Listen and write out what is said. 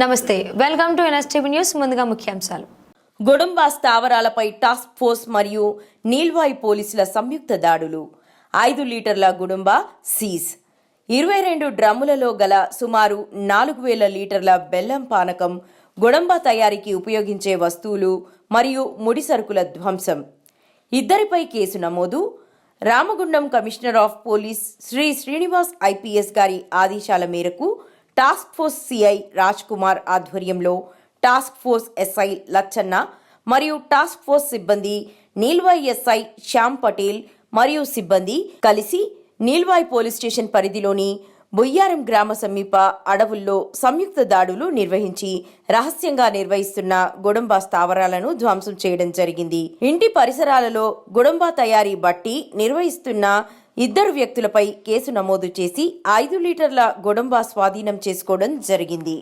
నమస్తే. Welcome to NSTV news ముందుగా ముఖ్యాంశాలు. గుడుంబా స్థావరాలపై టాస్క్ ఫోర్స్ మరియు నీల్వాయి పోలీసుల సంయుక్త దాడులు. ఐదు లీటర్ల గుడుంబా సీజ్. ఇరవై రెండు డ్రమ్ములలో గల సుమారు నాలుగు వేల లీటర్ల బెల్లం పానకం గుడంబా తయారీకి ఉపయోగించే వస్తువులు మరియు ముడి సరుకుల ధ్వంసం. ఇద్దరిపై కేసు నమోదు. Ramagundam commissioner of police Shri Srinivas IPS గారి ఆదేశాల మేరకు task force CI Raj Kumar ఆధ్వర్యంలో టాస్క్ ఫోర్స్ ఎస్ఐ లచ్చన్న మరియు టాస్క్ ఫోర్స్ సిబ్బంది నీల్వాయ్ ఎస్ఐ శ్యామ్ పటేల్ మరియు సిబ్బంది కలిసి నీల్వాయ్ పోలీస్ స్టేషన్ పరిధిలోని బొయ్యారం గ్రామ సమీప అడవుల్లో సంయుక్త దాడులు నిర్వహించి రహస్యంగా నిర్వహిస్తున్న గుడంబా స్థావరాలను ధ్వంసం చేయడం జరిగింది. ఇంటి పరిసరాలలో గుడంబా తయారీ బట్టి నిర్వహిస్తున్న ఇద్దరు వ్యక్తులపై కేసు నమోదు చేసి ఐదు లీటర్ల గుడంబా స్వాధీనం చేసుకోవడం జరిగింది.